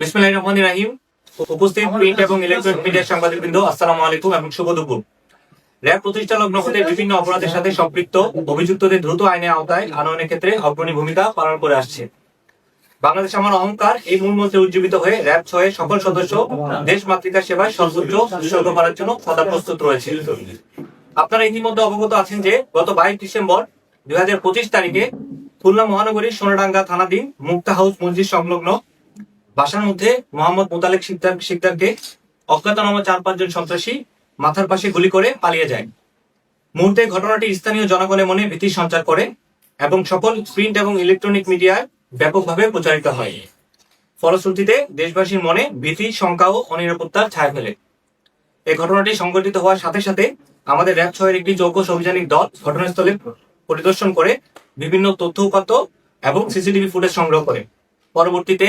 বিসমিল্লাহির রহমানির রহিম। উপস্থিত প্রিন্ট এবং ইলেকট্রনিক মিডিয়ার সাংবাদিকবৃন্দ আসসালামু আলাইকুম এবং শুভ দুপুর। র্যাব প্রতিষ্ঠা লগ্ন হতে বিভিন্ন অপরাধের সাথে সম্পৃক্ত অভিযুক্তদের দ্রুত আইনের আওতায় আনয়নের ক্ষেত্রে অগ্রণী ভূমিকা পালন করে আসছে। বাংলাদেশ আমার অহংকার এই মূল মন্ত্রে উজ্জীবিত হয়ে র্যাব ছয়ের সকল সদস্য দেশ মাতৃকার সেবায় সর্বোচ্চ উৎসর্গ করার জন্য সদা প্রস্তুত রয়েছে। আপনারা ইতিমধ্যে অবগত আছেন যে গত বাইশ ডিসেম্বর দুই হাজার পঁচিশ তারিখে খুলনা মহানগরীর সোনাডাঙ্গা থানাধীন মুক্তা হাউস মসজিদ সংলগ্ন বাসার মধ্যে মোহাম্মদ মোতালেক শিকদার শিকদারকে অজ্ঞাতনামা চার পাঁচজন সন্ত্রাসী মাথার পাশে গুলি করে পালিয়ে যায়। মুহূর্তে ঘটনাটি স্থানীয় জনগণের মনে ভীতি সঞ্চার করে এবং সকল প্রিন্ট এবং ইলেকট্রনিক মিডিয়ায় ব্যাপকভাবে প্রচারিত হয়। ফলশ্রুতিতে দেশবাসীর মনে ভীতি, শঙ্কা ও অনিরাপত্তার ছায়া ফেলে। এই ঘটনাটি সংঘটিত হওয়ার সাথে সাথে আমাদের র্যাব ছয়ের একটি চৌকস অভিযানিক দল ঘটনাস্থলে পরিদর্শন করে বিভিন্ন তথ্য উপাত্ত এবং সিসিটিভি ফুটেজ সংগ্রহ করে। পরবর্তীতে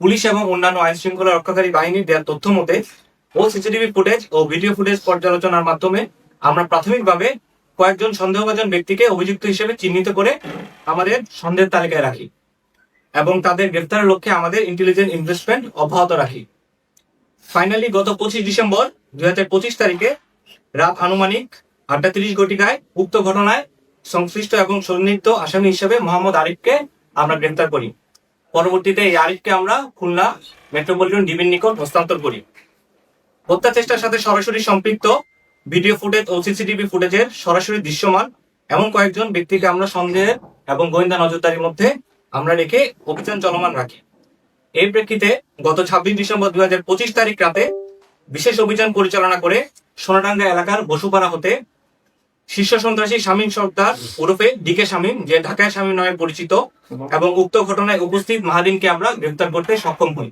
পুলিশ এবং অন্যান্য আইন শৃঙ্খলা রক্ষাকারী বাহিনীর দেওয়া তথ্য মতে, ও সিসিটিভি ফুটেজ ও ভিডিও ফুটেজ পর্যালোচনার মাধ্যমে আমরা প্রাথমিকভাবে কয়েকজন সন্দেহভাজন ব্যক্তিকে অভিযুক্ত হিসেবে চিহ্নিত করে আমাদের সন্দেহের তালিকায় রাখি এবং তাদের গ্রেফতারের লক্ষ্যে আমাদের ইন্টেলিজেন্ট ইনভেস্টমেন্ট অব্যাহত রাখি। ফাইনালি গত পঁচিশ ডিসেম্বর দুই হাজার পঁচিশ তারিখে রাত আনুমানিক আটটা তিরিশ ঘটিকায় উক্ত ঘটনায় সংশ্লিষ্ট এবং সন্নিহিত আসামি হিসেবে মোহাম্মদ আরিফকে আমরা গ্রেফতার করি। পরবর্তীতে এই আরিফকে আমরা খুলনা মেট্রোপলিটন ডিবির নিকট হস্তান্তর করি। হত্যা চেষ্টার সাথে সরাসরি সম্পৃক্ত ভিডিও ফুটেজ ও সিসিটিভি ফুটেজের সরাসরি দৃশ্যমান এমন কয়েকজন ব্যক্তিকে আমরা সন্দেহের এবং গোয়েন্দা নজরদারির মধ্যে আমরা রেখে অভিযান চলমান রাখি। এই প্রেক্ষিতে গত ছাব্বিশ ডিসেম্বর দুই হাজার পঁচিশ তারিখ রাতে বিশেষ অভিযান পরিচালনা করে সোনাডাঙ্গা এলাকার বসুপাড়া হতে শীর্ষ সন্ত্রাসী শামীম সর্দার ওরফে ডিকে শামীম যে ঢাকায় শামীম নামে পরিচিত এবং উক্ত ঘটনায় উপস্থিত মাহাদিনকে আমরা গ্রেফতার করতে সক্ষম হই।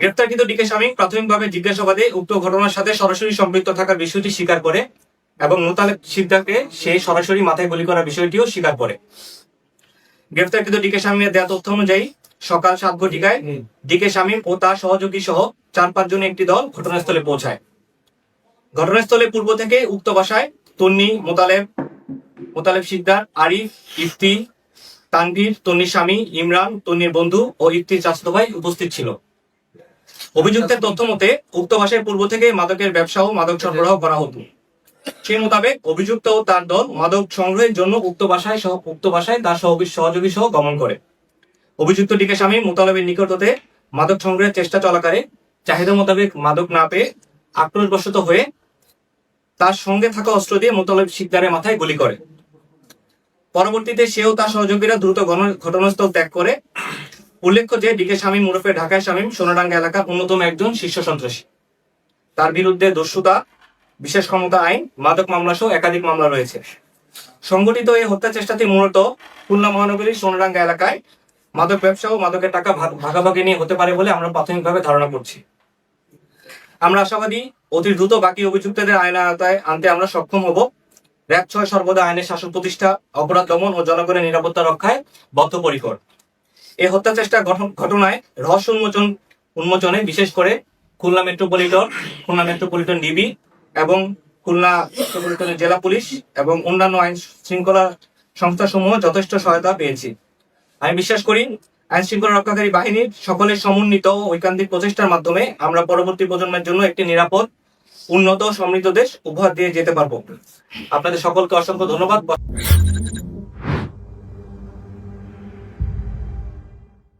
গ্রেপ্তারকৃত ডিকে শামীম প্রাথমিকভাবে জিজ্ঞাসাবাদে উক্ত ঘটনার সাথে সরাসরি সম্পৃক্ত থাকার বিষয়টি স্বীকার করে এবং মোতালেব সিদ্ধাকে সে সরাসরি মাথায় গুলি করার বিষয়টিও স্বীকার করে। গ্রেফতারকৃত ডিকে শামীমের দেওয়া তথ্য অনুযায়ী সকাল সাত ঘটিকায় ডিকে শামীম ও তার সহযোগী সহ চার পাঁচ জনের একটি দল ঘটনাস্থলে পৌঁছায়। ঘটনাস্থলে পূর্ব থেকে উক্ত বাসায় তন্নি, মোতালেব মোতালেব শিকদার, আরিফ, ইফতি, তানভীর, তন্নির স্বামী, ইমরান, তন্নির বন্ধু ও ইফতির চাচাতো ভাই উপস্থিত ছিল। অভিযুক্তের তথ্য মতে উক্ত বাসায় পূর্ব থেকে মাদকের ব্যবসা ও মাদক সরবরাহ করা হতো। সেই মোতাবেক অভিযুক্ত ও তার দল মাদক সংগ্রহের জন্য উক্ত বাসায় সহ উক্ত বাসায় তার সহযোগী সহ গমন করে। অভিযুক্ত ডিকে স্বামী মোতালেবের নিকট হতে মাদক সংগ্রহের চেষ্টা চলাকালে চাহিদা মোতাবেক মাদক না পেয়ে আক্রোশবশত হয়ে তার সঙ্গে থাকা অস্ত্র দিয়ে মোতালেব শিকদারের মাথায় গুলি করে। পরবর্তীতে সেও তার সহযোগীরা দ্রুত ঘটনাস্থল ত্যাগ করে। উল্লেখ্য যে ডিকে শামীম মুরফে ঢাকায় শামীম সোনাডাঙ্গা এলাকার অন্যতম একজন শীর্ষ সন্ত্রাসী। তার বিরুদ্ধে দস্যুতা, বিশেষ ক্ষমতা আইন, মাদক মামলা সহ একাধিক মামলা রয়েছে। সংগঠিত এই হত্যা চেষ্টাটি মূলত খুলনা মহানগরীর সোনাডাঙ্গা এলাকায় মাদক ব্যবসা ও মাদকের টাকা ভাগাভাগি নিয়ে হতে পারে বলে আমরা প্রাথমিকভাবে ধারণা করছি। আমরা আশাবাদী অতি দ্রুত বাকি অভিযুক্তদের আইনের আওতায় আনতে আমরা সক্ষম হব। র্যাব ছয় সর্বদা আইনের শাসন প্রতিষ্ঠা, অপরাধ দমন ও জনগণের নিরাপত্তা রক্ষায় বদ্ধপরিকর। এই হত্যা চেষ্টা ঘটনায় রহস্য উন্মোচন, উন্মোচনে বিশেষ করে Khulna metropolitan Khulna metropolitan DB এবং খুলনা মেট্রোপলিটনের জেলা পুলিশ এবং অন্যান্য আইন শৃঙ্খলা সংস্থাসমূহ যথেষ্ট সহায়তা পেয়েছি। আমি বিশ্বাস করি আইন শৃঙ্খলা রক্ষাকারী বাহিনীর সকলের সমন্বিত ঐকান্তিক প্রচেষ্টার মাধ্যমে আমরা পরবর্তী প্রজন্মের জন্য একটি নিরাপদ, উন্নত সমৃদ্ধ দেশ উপহার দিয়ে যেতে পারব। আপনাদের সকলকে অসংখ্য ধন্যবাদ।